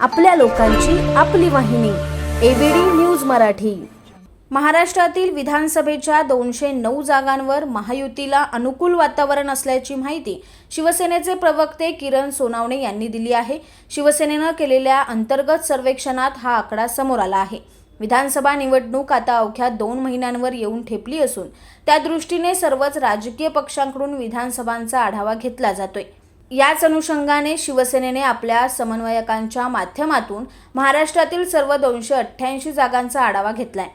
आपल्या लोकांची आपली वाहिनी एबीडी न्यूज मराठी. महाराष्ट्रातील विधानसभेच्या दोनशे नऊ जागांवर महायुतीला अनुकूल वातावरण असल्याची माहिती शिवसेनेचे प्रवक्ते किरण सोनावणे यांनी दिली आहे. शिवसेनेनं केलेल्या अंतर्गत सर्वेक्षणात हा आकडा समोर आला आहे. विधानसभा निवडणूक आता अवघ्या दोन महिन्यांवर येऊन ठेपली असून त्या दृष्टीने सर्वच राजकीय पक्षांकडून विधानसभांचा आढावा घेतला जातोय. याच अनुषंगाने शिवसेनेने आपल्या समन्वयकांच्या माध्यमातून महाराष्ट्रातील सर्व दोनशे अठ्ठ्याऐंशी जागांचा आढावा घेतलाय.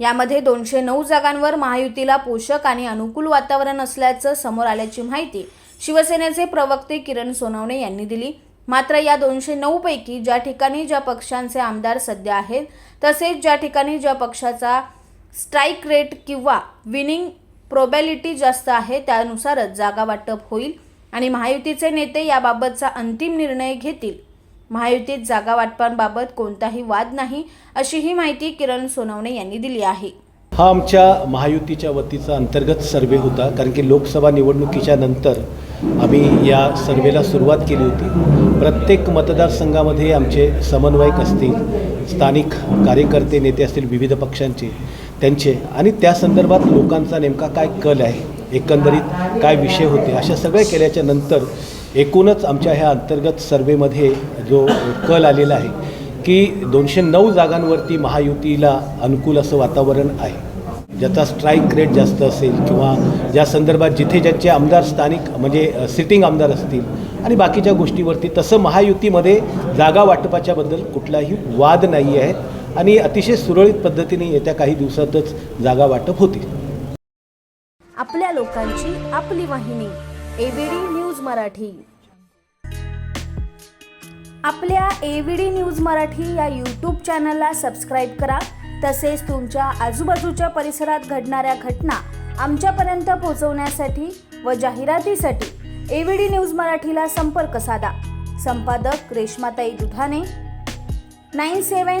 यामध्ये दोनशे नऊ जागांवर महायुतीला पोषक आणि अनुकूल वातावरण असल्याचं समोर आल्याची माहिती शिवसेनेचे प्रवक्ते किरण सोनवणे यांनी दिली. मात्र या दोनशे नऊ पैकी ज्या ठिकाणी ज्या पक्षांचे आमदार सध्या आहेत तसेच ज्या ठिकाणी ज्या पक्षाचा स्ट्राईक रेट किंवा विनिंग प्रोबॅलिटी जास्त आहे त्यानुसारच जागा वाटप होईल. आणि महायुतीचे नेते याबाबतचा अंतिम निर्णय घेतील. महायुतीत जागा वाटपांबाबत कोणताही वाद नाही अशीही माहिती किरण सोनवणे यांनी दिली आहे. हा आमच्या महायुतीच्या वतीचा अंतर्गत सर्वे होता कारण की लोकसभा निवडणुकीच्या नंतर आम्ही या सर्वेला सुरुवात केली होती. प्रत्येक मतदारसंघामध्ये आमचे समन्वयक असतील स्थानिक कार्यकर्ते नेते असतील विविध पक्षांचे त्यांचे. आणि त्या संदर्भात लोकांचा नेमका काय कल आहे एकंदरीत काय विषय होते अशा सगळे केल्याच्यानंतर एकूणच आमच्या ह्या अंतर्गत सर्वेमध्ये जो कल आलेला आहे की दोनशे नऊ जागांवरती महायुतीला अनुकूल असं वातावरण आहे. ज्याचा स्ट्राईक रेट जास्त असेल किंवा ज्या संदर्भात जिथे ज्याचे आमदार स्थानिक म्हणजे सिटिंग आमदार असतील आणि बाकीच्या गोष्टीवरती तसं महायुतीमध्ये जागा वाटपाच्याबद्दल कुठलाही वाद नाही आहे. आणि अतिशय सुरळीत पद्धतीने येत्या काही दिवसातच जागा वाटप होतील. आपल्या लोकांची आपली वाहिनी एबीडी न्यूज मराठी. आपल्या एबीडी न्यूज मराठी या यूट्यूब चॅनलला सबस्क्राईब करा. तसेच तुमच्या आजूबाजूच्या परिसरात घडणाऱ्या घटना आमच्यापर्यंत पोहोचवण्यासाठी व जाहिरातीसाठी एबीडी न्यूज मराठीला संपर्क साधा. संपादक रेश्माताई Dudhane. Nine seven